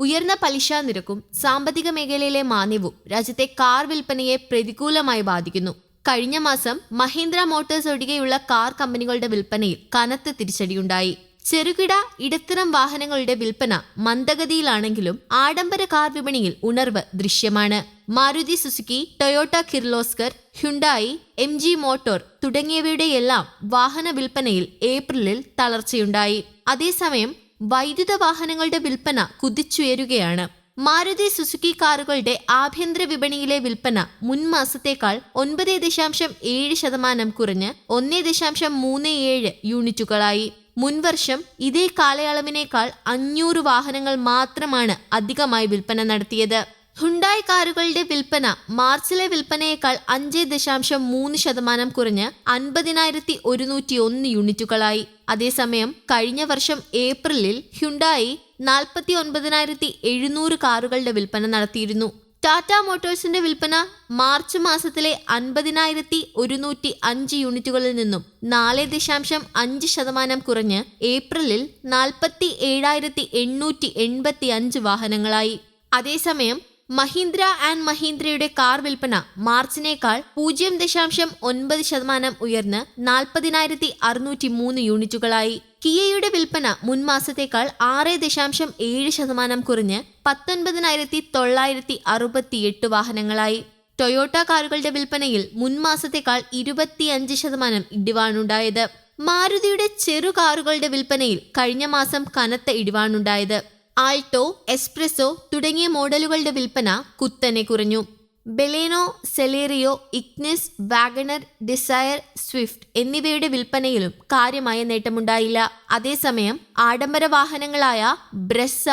ഉയർന്ന പലിശ നിരക്കും സാമ്പത്തിക മേഖലയിലെ മാന്യവും രാജ്യത്തെ കാർ വിൽപ്പനയെ പ്രതികൂലമായി ബാധിക്കുന്നു. കഴിഞ്ഞ മാസം മഹീന്ദ്ര മോട്ടോഴ്സ് ഒഴികെയുള്ള കാർ കമ്പനികളുടെ വിൽപ്പനയിൽ കനത്ത തിരിച്ചടിയുണ്ടായി. ചെറുകിട ഇടത്തരം വാഹനങ്ങളുടെ വിൽപ്പന മന്ദഗതിയിലാണെങ്കിലും ആഡംബര കാർ വിപണിയിൽ ഉണർവ് ദൃശ്യമാണ്. Maruti Suzuki Toyota Kirloskar Hyundai M G motor തുടങ്ങിയവയുടെയെല്ലാം വാഹന വിൽപ്പനയിൽ ഏപ്രിലിൽ തളർച്ചയുണ്ടായി. അതേസമയം വൈദ്യുത വാഹനങ്ങളുടെ വിൽപ്പന കുതിച്ചുയരുകയാണ്. മാരുതി സുസുക്കി കാറുകളുടെ ആഭ്യന്തര വിപണിയിലെ വിൽപ്പന മുൻ മാസത്തേക്കാൾ ഒൻപത് ദശാംശം ഏഴ് ശതമാനം കുറഞ്ഞ് ഒന്നേ ദശാംശം മൂന്ന് ഏഴ് യൂണിറ്റുകളായി. മുൻവർഷം ഇതേ കാലയളവിനേക്കാൾ അഞ്ഞൂറ് വാഹനങ്ങൾ മാത്രമാണ് അധികമായി വിൽപ്പന നടത്തിയത്. ഹുണ്ടായി കാറുകളുടെ വിൽപ്പന മാർച്ചിലെ വിൽപ്പനയേക്കാൾ അഞ്ച് ദശാംശം മൂന്ന് ശതമാനം കുറഞ്ഞ് അൻപതിനായിരത്തി ഒരുന്നൂറ്റി ഒന്ന് യൂണിറ്റുകളായി. അതേസമയം കഴിഞ്ഞ വർഷം ഏപ്രിലിൽ ഹ്യുണ്ടായി നാൽപ്പത്തി ഒൻപതിനായിരത്തി എഴുന്നൂറ് കാറുകളുടെ വിൽപ്പന നടത്തിയിരുന്നു. ടാറ്റ മോട്ടോഴ്സിന്റെ വിൽപ്പന മാർച്ച് മാസത്തിലെ അൻപതിനായിരത്തി ഒരുന്നൂറ്റി അഞ്ച് യൂണിറ്റുകളിൽ നിന്നും നാല് ദശാംശം അഞ്ച് ശതമാനം കുറഞ്ഞ് ഏപ്രിലിൽ നാൽപ്പത്തി ഏഴായിരത്തി എണ്ണൂറ്റി എൺപത്തി അഞ്ച് വാഹനങ്ങളായി. അതേസമയം മഹീന്ദ്ര ആൻഡ് മഹീന്ദ്രയുടെ കാർ വിൽപ്പന മാർച്ചിനേക്കാൾ പൂജ്യം ദശാംശം ഒൻപത് ശതമാനം ഉയർന്ന് നാൽപ്പതിനായിരത്തി അറുന്നൂറ്റി മൂന്ന് യൂണിറ്റുകളായി. കിയയുടെ വിൽപ്പന മുൻമാസത്തേക്കാൾ ആറ് ദശാംശം ഏഴ് ശതമാനം കുറഞ്ഞ് പത്തൊൻപതിനായിരത്തി തൊള്ളായിരത്തി അറുപത്തിയെട്ട് വാഹനങ്ങളായി. ടൊയോട്ട കാറുകളുടെ വിൽപ്പനയിൽ മുൻമാസത്തേക്കാൾ ഇരുപത്തിയഞ്ച് ശതമാനം ഇടിവാണുണ്ടായത്. മാരുതിയുടെ ചെറു കാറുകളുടെ വിൽപ്പനയിൽ കഴിഞ്ഞ മാസം കനത്ത ഇടിവാണുണ്ടായത്. ആൾട്ടോ എസ്പ്രസോ തുടങ്ങിയ മോഡലുകളുടെ വിൽപ്പന കുത്തനെ കുറഞ്ഞു. Baleno Celerio Ignis WagonR Dzire Swift എന്നിവയുടെ വിൽപ്പനയിലും കാര്യമായ നേട്ടമുണ്ടായില്ല. അതേസമയം ആഡംബര വാഹനങ്ങളായ Brezza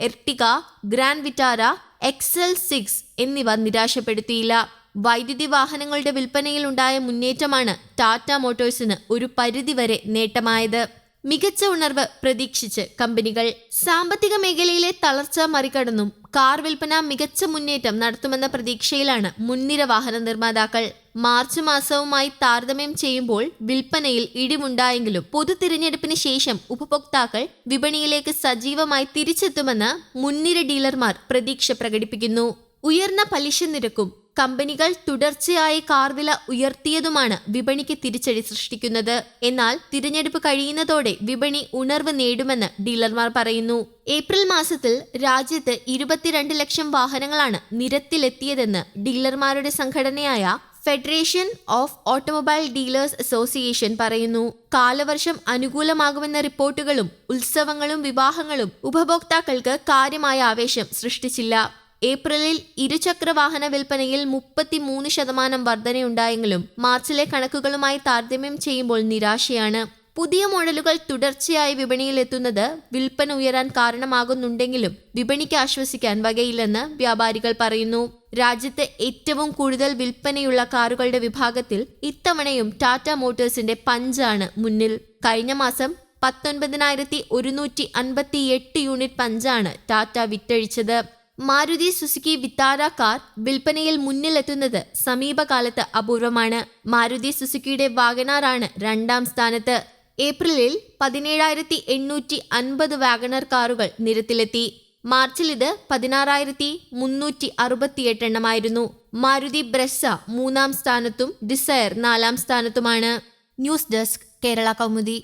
Ertiga Grand Vitara XL six എന്നിവ നിരാശപ്പെടുത്തിയില്ല. വൈദ്യുതി വാഹനങ്ങളുടെ വിൽപ്പനയിൽ ഉണ്ടായ മുന്നേറ്റമാണ് ടാറ്റ മോട്ടോഴ്സിന് ഒരു പരിധിവരെ നേട്ടമായത്. മികച്ച ഉണർവ് പ്രതീക്ഷിച്ച് കമ്പനികൾ സാമ്പത്തിക മേഖലയിലെ തളർച്ച മറികടന്നും കാർ വിൽപ്പന മികച്ച മുന്നേറ്റം നടത്തുമെന്ന പ്രതീക്ഷയിലാണ് മുൻനിര വാഹന നിർമ്മാതാക്കൾ. മാർച്ച് മാസവുമായി താരതമ്യം ചെയ്യുമ്പോൾ വിൽപ്പനയിൽ ഇടിവുണ്ടായെങ്കിലും പൊതു തിരഞ്ഞെടുപ്പിന് ശേഷം ഉപഭോക്താക്കൾ വിപണിയിലേക്ക് സജീവമായി തിരിച്ചെത്തുമെന്ന് മുൻനിര ഡീലർമാർ പ്രതീക്ഷ പ്രകടിപ്പിക്കുന്നു. ഉയർന്ന പലിശ നിരക്കും കമ്പനികൾ തുടർച്ചയായി കാർ വില ഉയർത്തിയതുമാണ് വിപണിക്ക് തിരിച്ചടി സൃഷ്ടിക്കുന്നത്. എന്നാൽ തിരഞ്ഞെടുപ്പ് കഴിയുന്നതോടെ വിപണി ഉണർവ് നേടുമെന്ന് ഡീലർമാർ പറയുന്നു. ഏപ്രിൽ മാസത്തിൽ രാജ്യത്ത് ഇരുപത്തിരണ്ട് ലക്ഷം വാഹനങ്ങളാണ് നിരത്തിലെത്തിയതെന്ന് ഡീലർമാരുടെ സംഘടനയായ federation of automobile dealers association പറയുന്നു. കാലവർഷം അനുകൂലമാകുമെന്ന റിപ്പോർട്ടുകളും ഉത്സവങ്ങളും വിവാഹങ്ങളും ഉപഭോക്താക്കൾക്ക് കാര്യമായ ആവേശം സൃഷ്ടിച്ചില്ല. ഏപ്രിലിൽ ഇരുചക്ര വാഹന വിൽപ്പനയിൽ മുപ്പത്തിമൂന്ന് ശതമാനം വർധനയുണ്ടായെങ്കിലും മാർച്ചിലെ കണക്കുകളുമായി താരതമ്യം ചെയ്യുമ്പോൾ നിരാശയാണ്. പുതിയ മോഡലുകൾ തുടർച്ചയായി വിപണിയിൽ എത്തുന്നത് വിൽപ്പന ഉയരാൻ കാരണമാകുന്നുണ്ടെങ്കിലും വിപണിക്ക് ആശ്വസിക്കാൻ വകയില്ലെന്ന് വ്യാപാരികൾ പറയുന്നു. രാജ്യത്ത് ഏറ്റവും കൂടുതൽ വിൽപ്പനയുള്ള കാറുകളുടെ വിഭാഗത്തിൽ ഇത്തവണയും ടാറ്റ മോട്ടോഴ്സിന്റെ പഞ്ചാണ് മുന്നിൽ. കഴിഞ്ഞ മാസം പത്തൊൻപതിനായിരത്തി ഒരുന്നൂറ്റി അൻപത്തി എട്ട് യൂണിറ്റ് പഞ്ചാണ് ടാറ്റ വിറ്റഴിച്ചത്. മാരുതി സുസുക്കി വിത്താര കാർ വിൽപ്പനയിൽ മുന്നിലെത്തുന്നത് സമീപകാലത്ത് അപൂർവമാണ്. മാരുതി സുസുക്കിയുടെ വാഗനാറാണ് രണ്ടാം സ്ഥാനത്ത്. ഏപ്രിലിൽ പതിനേഴായിരത്തി എണ്ണൂറ്റി അൻപത് വാഗണർ കാറുകൾ നിരത്തിലെത്തി. മാർച്ചിൽ ഇത് പതിനാറായിരത്തി മുന്നൂറ്റി അറുപത്തിയെട്ട് എണ്ണമായിരുന്നു. മാരുതി ബ്രസ മൂന്നാം സ്ഥാനത്തും ഡിസയർ നാലാം സ്ഥാനത്തുമാണ്. News desk Kerala Kaumudi.